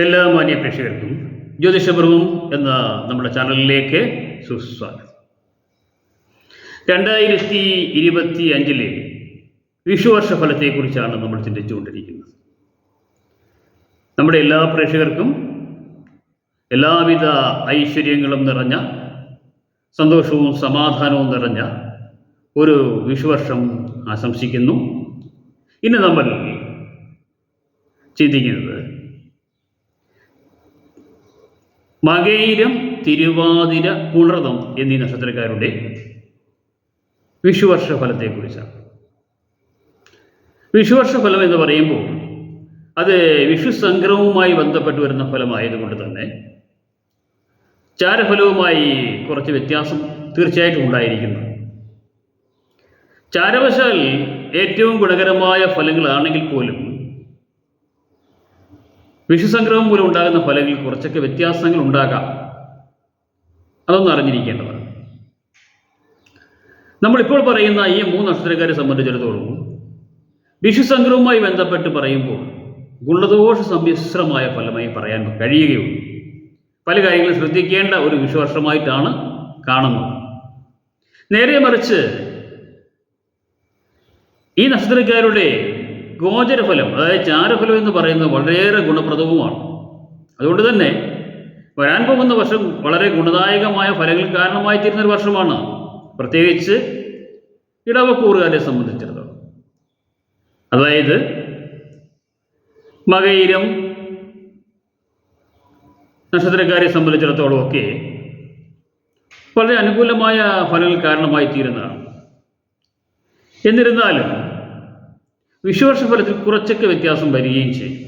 എല്ലാ മാന്യ പ്രേക്ഷകർക്കും ജ്യോതിഷപർവം എന്ന നമ്മുടെ ചാനലിലേക്ക് സുസ്വാഗതം. രണ്ടായിരത്തി ഇരുപത്തി അഞ്ചിലെ വിഷുവർഷ ഫലത്തെക്കുറിച്ചാണ് നമ്മൾ ചിന്തിച്ചുകൊണ്ടിരിക്കുന്നത്. നമ്മുടെ എല്ലാ പ്രേക്ഷകർക്കും എല്ലാവിധ ഐശ്വര്യങ്ങളും നിറഞ്ഞ സന്തോഷവും സമാധാനവും നിറഞ്ഞ ഒരു വിഷുവർഷം ആശംസിക്കുന്നു. ഇന്ന് നമ്മൾ ചിന്തിക്കുന്നത് മകയിരം തിരുവാതിര പുണർതം എന്നീ നക്ഷത്രക്കാരുടെ വിഷുവർഷ ഫലത്തെക്കുറിച്ചാണ് വിഷുവർഷ ഫലം എന്ന് പറയുമ്പോൾ അത് വിഷു സംക്രമവുമായി ബന്ധപ്പെട്ട് വരുന്ന ഫലമായതുകൊണ്ട് തന്നെ ചാരഫലവുമായി കുറച്ച് വ്യത്യാസം തീർച്ചയായിട്ടും ഉണ്ടായിരിക്കുന്നു. ചാരവശാൽ ഏറ്റവും ഗുണകരമായ ഫലങ്ങളാണെങ്കിൽ പോലും വിഷുസംക്രമം മൂലം ഉണ്ടാകുന്ന ഫലങ്ങളിൽ കുറച്ചൊക്കെ വ്യത്യാസങ്ങൾ ഉണ്ടാകാം. അതൊന്നും അറിഞ്ഞിരിക്കേണ്ടതാണ്. നമ്മളിപ്പോൾ പറയുന്ന ഈ മൂന്ന് നക്ഷത്രക്കാരെ സംബന്ധിച്ചിടത്തോളം വിഷുസംഗ്രഹവുമായി ബന്ധപ്പെട്ട് പറയുമ്പോൾ ഗുണദോഷ സമ്മിശ്രമായ ഫലമായി പറയാൻ കഴിയുകയുള്ളൂ. പല കാര്യങ്ങളും ശ്രദ്ധിക്കേണ്ട ഒരു വിഷുവർഷമായിട്ടാണ് കാണുന്നത്. നേരെ മറിച്ച് ഈ നക്ഷത്രക്കാരുടെ ഗോചരഫലം അതായത് ചാരഫലം എന്ന് പറയുന്നത് വളരെയേറെ ഗുണപ്രദവുമാണ്. അതുകൊണ്ട് തന്നെ വരാൻ പോകുന്ന വർഷം വളരെ ഗുണദായകമായ ഫലങ്ങൾ കാരണമായി തീരുന്ന ഒരു വർഷമാണ്. പ്രത്യേകിച്ച് ഇടവക്കൂറുകാരെ സംബന്ധിച്ചിടത്തോളം. അതായത് മകയിരം നക്ഷത്രക്കാരെ സംബന്ധിച്ചിടത്തോളം ഒക്കെ വളരെ അനുകൂലമായ ഫലങ്ങൾ കാരണമായി തീരുന്നതാണ് എന്നിരുന്നാലും വിഷുവർഷ ഫലത്തിൽ കുറച്ചൊക്കെ വ്യത്യാസം വരികയും ചെയ്യും.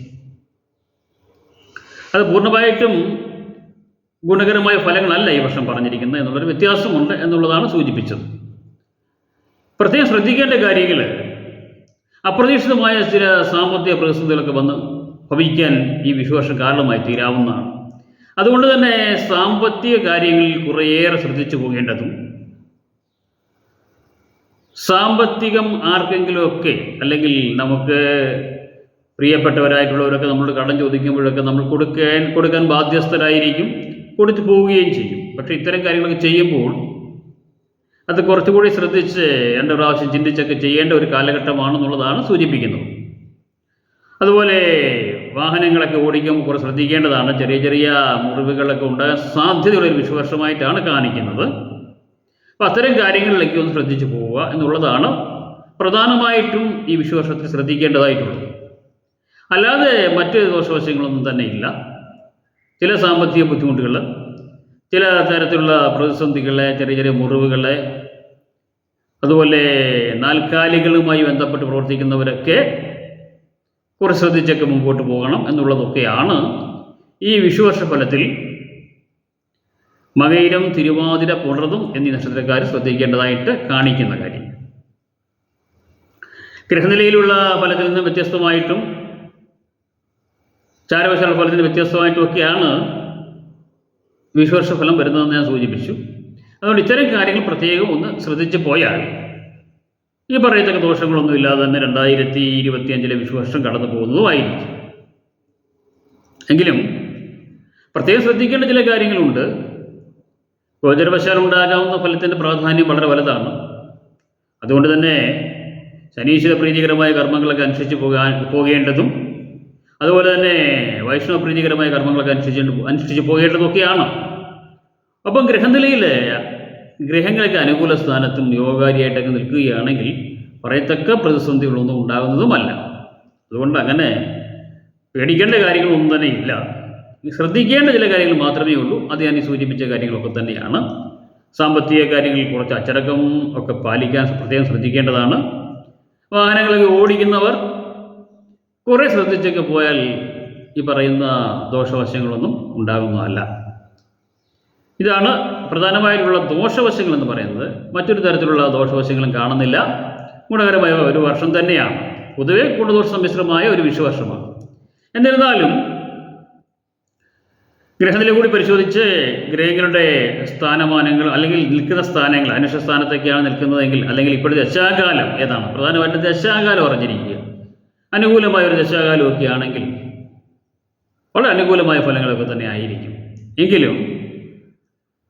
അത് പൂർണമായിട്ടും ഗുണകരമായ ഫലങ്ങളല്ല ഈ വർഷം പറഞ്ഞിരിക്കുന്നത് എന്നുള്ളൊരു വ്യത്യാസമുണ്ട് എന്നുള്ളതാണ് സൂചിപ്പിച്ചത്. പ്രത്യേകം ശ്രദ്ധിക്കേണ്ട കാര്യങ്ങൾ അപ്രതീക്ഷിതമായ ചില സാമ്പത്തിക പ്രതിസന്ധികളൊക്കെ വന്ന് ഭവിക്കാൻ ഈ വിഷുവർഷം കാരണമായി തീരാവുന്നതാണ്. അതുകൊണ്ട് തന്നെ സാമ്പത്തിക കാര്യങ്ങളിൽ കുറേയേറെ ശ്രദ്ധിച്ചു പോകേണ്ടതും സാമ്പത്തികം ആർക്കെങ്കിലുമൊക്കെ അല്ലെങ്കിൽ നമുക്ക് പ്രിയപ്പെട്ടവരായിട്ടുള്ളവരൊക്കെ നമ്മളോട് കടം ചോദിക്കുമ്പോഴൊക്കെ നമ്മൾ കൊടുക്കാൻ കൊടുക്കാൻ ബാധ്യസ്ഥരായിരിക്കും കൊടുത്തു പോവുകയും ചെയ്യും. പക്ഷേ ഇത്തരം കാര്യങ്ങളൊക്കെ ചെയ്യുമ്പോൾ അത് കുറച്ചുകൂടി ശ്രദ്ധിച്ച് രണ്ട് പ്രാവശ്യം ചിന്തിച്ചൊക്കെ ചെയ്യേണ്ട ഒരു കാലഘട്ടമാണെന്നുള്ളതാണ് സൂചിപ്പിക്കുന്നത്. അതുപോലെ വാഹനങ്ങളൊക്കെ ഓടിക്കുമ്പോൾ കുറച്ച് ശ്രദ്ധിക്കേണ്ടതാണ്. ചെറിയ ചെറിയ മുറിവുകളൊക്കെ ഉണ്ടാകാൻ സാധ്യതയുള്ള ഒരു വിശ്വാസമായിട്ടാണ് കാണിക്കുന്നത്. അപ്പം അത്തരം കാര്യങ്ങളിലേക്ക് ഒന്ന് ശ്രദ്ധിച്ചു പോവുക എന്നുള്ളതാണ് പ്രധാനമായിട്ടും ഈ വിഷുവർഷത്തിൽ ശ്രദ്ധിക്കേണ്ടതായിട്ടുള്ളത്. അല്ലാതെ മറ്റ് ദോഷവശങ്ങളൊന്നും തന്നെ ഇല്ല. ചില സാമ്പത്തിക ബുദ്ധിമുട്ടുകൾ ചില തരത്തിലുള്ള പ്രതിസന്ധികളെ ചെറിയ ചെറിയ മുറിവുകളെ അതുപോലെ നാൽക്കാലികളുമായി ബന്ധപ്പെട്ട് പ്രവർത്തിക്കുന്നവരൊക്കെ കുറച്ച് ശ്രദ്ധിച്ചൊക്കെ മുമ്പോട്ട് പോകണം എന്നുള്ളതൊക്കെയാണ് ഈ വിഷുവർഷ ഫലത്തിൽ മകയിരം തിരുവാതിര പുണർതും എന്നീ നക്ഷത്രക്കാർ ശ്രദ്ധിക്കേണ്ടതായിട്ട് കാണിക്കുന്ന കാര്യം. ഗ്രഹനിലയിലുള്ള ഫലത്തിൽ നിന്ന് വ്യത്യസ്തമായിട്ടും ചാരവശാല ഫലത്തിൽ നിന്ന് വ്യത്യസ്തമായിട്ടും ഒക്കെയാണ് വിശ്വർഷ ഫലം വരുന്നതെന്ന് ഞാൻ സൂചിപ്പിച്ചു. അതുകൊണ്ട് ഇത്തരം കാര്യങ്ങൾ പ്രത്യേകം ഒന്ന് ശ്രദ്ധിച്ചു പോയാൽ ഈ പറയത്തക്ക ദോഷങ്ങളൊന്നും ഇല്ലാതെ തന്നെ രണ്ടായിരത്തി ഇരുപത്തി അഞ്ചിലെ വിഷുവർഷം കടന്നു പോകുന്നതുമായിരിക്കും. എങ്കിലും പ്രത്യേകം ശ്രദ്ധിക്കേണ്ട ചില കാര്യങ്ങളുണ്ട്. ഗോചരവശാൽ ഉണ്ടാകാവുന്ന ഫലത്തിന്റെ പ്രാധാന്യം വളരെ വലുതാണ്. അതുകൊണ്ട് തന്നെ ശനീശ്വര പ്രീതികരമായ കർമ്മങ്ങളൊക്കെ അനുസരിച്ച് പോകാൻ പോകേണ്ടതും അതുപോലെ തന്നെ വൈഷ്ണവ പ്രീതികരമായ കർമ്മങ്ങളൊക്കെ അനുസരിച്ച് അനുസരിച്ച് പോകേണ്ടതൊക്കെയാണ്. അപ്പം ഗ്രഹനിലയിൽ ഗ്രഹങ്ങളൊക്കെ അനുകൂല സ്ഥാനത്തും യോഗകാരിയായിട്ടൊക്കെ നിൽക്കുകയാണെങ്കിൽ പറയത്തക്ക പ്രതിസന്ധികളൊന്നും ഉണ്ടാകുന്നതുമല്ല. അതുകൊണ്ട് അങ്ങനെ പേടിക്കേണ്ട കാര്യങ്ങളൊന്നും തന്നെ ഇല്ല. ശ്രദ്ധിക്കേണ്ട ചില കാര്യങ്ങൾ മാത്രമേ ഉള്ളൂ. അത് ഞാൻ ഈ സൂചിപ്പിച്ച കാര്യങ്ങളൊക്കെ തന്നെയാണ്. സാമ്പത്തിക കാര്യങ്ങളിൽ കുറച്ച് അച്ചടക്കം ഒക്കെ പാലിക്കാൻ പ്രത്യേകം ശ്രദ്ധിക്കേണ്ടതാണ്. വാഹനങ്ങളൊക്കെ ഓടിക്കുന്നവർ കുറേ ശ്രദ്ധിച്ചൊക്കെ പോയാൽ ഈ പറയുന്ന ദോഷവശങ്ങളൊന്നും ഉണ്ടാകുന്നതല്ല. ഇതാണ് പ്രധാനമായിട്ടുള്ള ദോഷവശങ്ങൾ എന്ന് പറയുന്നത്. മറ്റൊരു തരത്തിലുള്ള ദോഷവശങ്ങളും കാണുന്നില്ല. ഗുണകരമായ ഒരു വർഷം തന്നെയാണ്. പൊതുവെ കൂടുതൽ സമ്മിശ്രമായ ഒരു വിഷുവർഷമാണ്. എന്നിരുന്നാലും ഗ്രഹനില കൂടി പരിശോധിച്ച് ഗ്രഹങ്ങളുടെ സ്ഥാനമാനങ്ങൾ അല്ലെങ്കിൽ നിൽക്കുന്ന സ്ഥാനങ്ങൾ അനുഷ്ഠ സ്ഥാനത്തൊക്കെയാണ് നിൽക്കുന്നതെങ്കിൽ അല്ലെങ്കിൽ ഇപ്പോഴത്തെ ദശാകാലം ഏതാണ്? പ്രധാനമായിട്ടും ദശാകാലം അറിഞ്ഞിരിക്കുക. അനുകൂലമായ ഒരു ദശാകാലമൊക്കെ ആണെങ്കിൽ വളരെ അനുകൂലമായ ഫലങ്ങളൊക്കെ തന്നെ ആയിരിക്കും. എങ്കിലും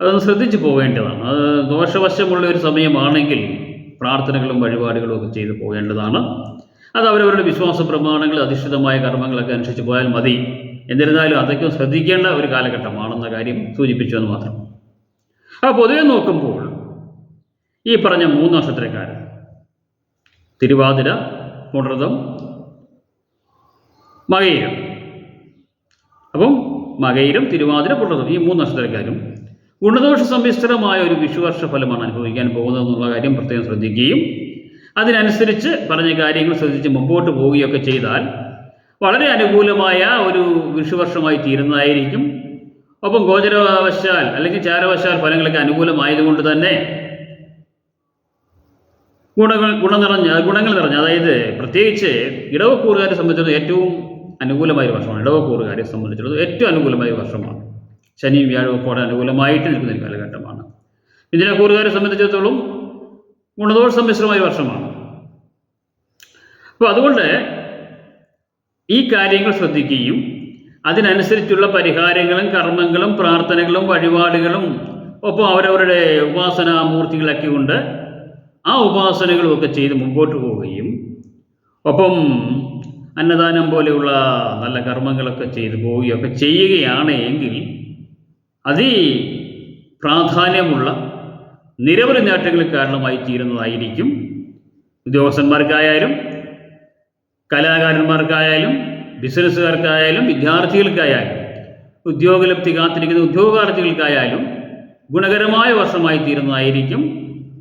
അതൊന്ന് ശ്രദ്ധിച്ചു പോകേണ്ടതാണ്. അത് ദോഷവശമുള്ള ഒരു സമയമാണെങ്കിൽ പ്രാർത്ഥനകളും വഴിപാടുകളും ഒക്കെ ചെയ്തു പോകേണ്ടതാണ്. അത് അവരവരുടെ വിശ്വാസ പ്രമാണങ്ങൾ അധിഷ്ഠിതമായ കർമ്മങ്ങളൊക്കെ അനുസരിച്ച് പോയാൽ മതി. എന്നിരുന്നാലും അതൊക്കെ ശ്രദ്ധിക്കേണ്ട ഒരു കാലഘട്ടമാണെന്ന കാര്യം സൂചിപ്പിച്ചു എന്ന് മാത്രം. അപ്പോൾ പൊതുവെ നോക്കുമ്പോൾ ഈ പറഞ്ഞ മൂന്ന് നക്ഷത്രക്കാർ തിരുവാതിര പുണർതം മകയിരം. അപ്പം മകയിരം തിരുവാതിര പുണർതം ഈ മൂന്ന് നക്ഷത്രക്കാരും ഗുണദോഷ സമ്മിശ്രമായ ഒരു വിഷുവർഷ ഫലമാണ് അനുഭവിക്കാൻ പോകുന്നത് എന്നുള്ള കാര്യം പ്രത്യേകം ശ്രദ്ധിക്കുകയും അതിനനുസരിച്ച് പറഞ്ഞ കാര്യങ്ങൾ ശ്രദ്ധിച്ച് മുമ്പോട്ട് പോവുകയൊക്കെ ചെയ്താൽ വളരെ അനുകൂലമായ ഒരു വൃക്ഷവർഷമായി തീരുന്നതായിരിക്കും. ഒപ്പം ഗോചരവശാൽ അല്ലെങ്കിൽ ചാരവശാൽ ഫലങ്ങളൊക്കെ അനുകൂലമായതുകൊണ്ട് തന്നെ ഗുണങ്ങൾ ഗുണം നിറഞ്ഞ ഗുണങ്ങൾ നിറഞ്ഞ അതായത് പ്രത്യേകിച്ച് ഇടവക്കൂറുകാരെ സംബന്ധിച്ചിടത്തോളം ഏറ്റവും അനുകൂലമായ വർഷമാണ്. ഇടവക്കൂറുകാരെ സംബന്ധിച്ചിടത്തോളം ഏറ്റവും അനുകൂലമായ വർഷമാണ്. ശനിയും വ്യാഴവും ഒക്കെ അനുകൂലമായിട്ട് നിൽക്കുന്ന ഒരു കാലഘട്ടമാണ്. ഇന്ദിരക്കൂറുകാരെ സംബന്ധിച്ചിടത്തോളം ഗുണദോഷ സമ്മിശ്രമായ വർഷമാണ്. അപ്പോൾ അതുകൊണ്ട് ഈ കാര്യങ്ങൾ ശ്രദ്ധിക്കുകയും അതിനനുസരിച്ചുള്ള പരിഹാരങ്ങളും കർമ്മങ്ങളും പ്രാർത്ഥനകളും വഴിപാടുകളും ഒപ്പം അവരവരുടെ ഉപാസനാമൂർത്തികളൊക്കെ കൊണ്ട് ആ ഉപാസനകളുമൊക്കെ ചെയ്ത് മുമ്പോട്ട് പോവുകയും ഒപ്പം അന്നദാനം പോലെയുള്ള നല്ല കർമ്മങ്ങളൊക്കെ ചെയ്തു പോവുകയൊക്കെ ചെയ്യുകയാണ് എങ്കിൽ അതി പ്രാധാന്യമുള്ള നിരവധി നേട്ടങ്ങൾ കാരണമായി തീരുന്നതായിരിക്കും. ഉദ്യോഗസ്ഥന്മാർക്കായാലും കലാകാരന്മാർക്കായാലും ബിസിനസ്സുകാർക്കായാലും വിദ്യാർത്ഥികൾക്കായാലും ഉദ്യോഗലബ്ധി കാത്തിരിക്കുന്ന ഉദ്യോഗാർത്ഥികൾക്കായാലും ഗുണകരമായ വർഷമായി തീരുന്നതായിരിക്കും.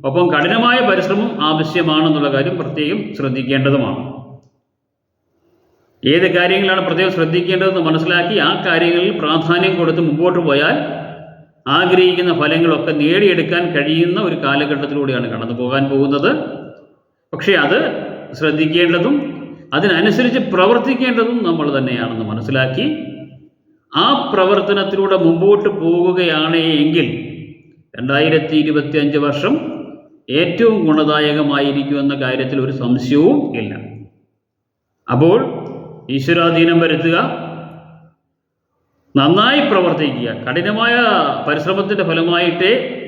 ഒപ്പം കഠിനമായ പരിശ്രമം ആവശ്യമാണെന്നുള്ള കാര്യം പ്രത്യേകം ശ്രദ്ധിക്കേണ്ടതുമാണ്. ഏത് കാര്യങ്ങളാണ് പ്രത്യേകം ശ്രദ്ധിക്കേണ്ടതെന്ന് മനസ്സിലാക്കി ആ കാര്യങ്ങളിൽ പ്രാധാന്യം കൊടുത്ത് മുമ്പോട്ട് പോയാൽ ആഗ്രഹിക്കുന്ന ഫലങ്ങളൊക്കെ നേടിയെടുക്കാൻ കഴിയുന്ന ഒരു കാലഘട്ടത്തിലൂടെയാണ് കടന്നു പോകാൻ പോകുന്നത്. പക്ഷേ അത് ശ്രദ്ധിക്കേണ്ടതും അതിനനുസരിച്ച് പ്രവർത്തിക്കേണ്ടതും നമ്മൾ തന്നെയാണെന്ന് മനസ്സിലാക്കി ആ പ്രവർത്തനത്തിലൂടെ മുമ്പോട്ട് പോവുകയാണ് എങ്കിൽ രണ്ടായിരത്തി ഇരുപത്തി അഞ്ച് വർഷം ഏറ്റവും ഗുണദായകമായിരിക്കുമെന്ന കാര്യത്തിൽ ഒരു സംശയവും ഇല്ല. അപ്പോൾ ഈശ്വരാധീനം വരുത്തുക നന്നായി പ്രവർത്തിക്കുക കഠിനമായ പരിശ്രമത്തിന്റെ ഫലമായിട്ടേ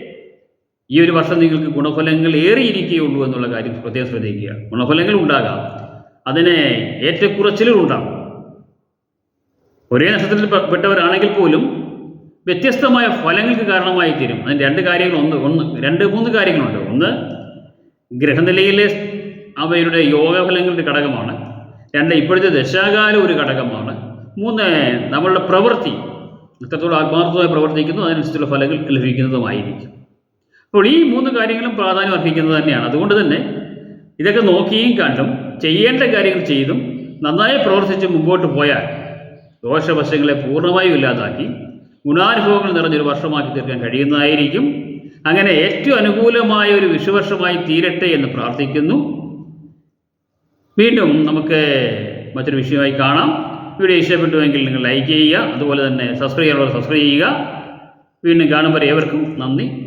ഈ ഒരു വർഷം നിങ്ങൾക്ക് ഗുണഫലങ്ങൾ ഏറിയിരിക്കുകയുള്ളൂ എന്നുള്ള കാര്യം പ്രത്യേകം ശ്രദ്ധിക്കുക. ഗുണഫലങ്ങൾ ഉണ്ടാകാം. അതിന് ഏറ്റക്കുറച്ചിലുകൾ ഉണ്ടാകും ഒരേ നക്ഷത്രത്തിൽ പെട്ടവരാണെങ്കിൽ പോലും വ്യത്യസ്തമായ ഫലങ്ങൾക്ക് കാരണമായി തീരും അതിന് രണ്ട് കാര്യങ്ങൾ ഒന്ന് ഒന്ന് രണ്ട് മൂന്ന് കാര്യങ്ങളുണ്ട്. ഒന്ന് ഗ്രഹനിലയിലെ അവയുടെ യോഗഫലങ്ങളുടെ ഘടകമാണ്. രണ്ട് ഇപ്പോഴത്തെ ദശാകാലം ഒരു ഘടകമാണ്. മൂന്ന് നമ്മളുടെ പ്രവൃത്തി. എത്രത്തോളം ആത്മാർത്ഥമായി പ്രവർത്തിക്കുന്നു അതിനനുസരിച്ചുള്ള ഫലങ്ങൾ ലഭിക്കുന്നതുമായിരിക്കും. അപ്പോൾ ഈ മൂന്ന് കാര്യങ്ങളും പ്രാധാന്യം അർഹിക്കുന്നത് തന്നെയാണ്. അതുകൊണ്ട് തന്നെ ഇതൊക്കെ നോക്കിയും കണ്ടും ചെയ്യേണ്ട കാര്യങ്ങൾ ചെയ്തും നന്നായി പ്രവർത്തിച്ച് മുമ്പോട്ട് പോയാൽ ദോഷവശങ്ങളെ പൂർണമായും ഇല്ലാതാക്കി ഗുണാനുഭവങ്ങൾ നിറഞ്ഞൊരു വർഷമാക്കി തീർക്കാൻ കഴിയുന്നതായിരിക്കും. അങ്ങനെ ഏറ്റവും അനുകൂലമായ ഒരു വിഷുവർഷമായി തീരട്ടെ എന്ന് പ്രാർത്ഥിക്കുന്നു. വീണ്ടും നമുക്ക് മറ്റൊരു വിഷയമായി കാണാം. വീഡിയോ ഇഷ്ടപ്പെട്ടുവെങ്കിൽ നിങ്ങൾ ലൈക്ക് ചെയ്യുക അതുപോലെ തന്നെ സബ്സ്ക്രൈബ് ചെയ്യാനുള്ളവർ സബ്സ്ക്രൈബ് ചെയ്യുക. വീണ്ടും കാണുമ്പോൾ ഏവർക്കും നന്ദി.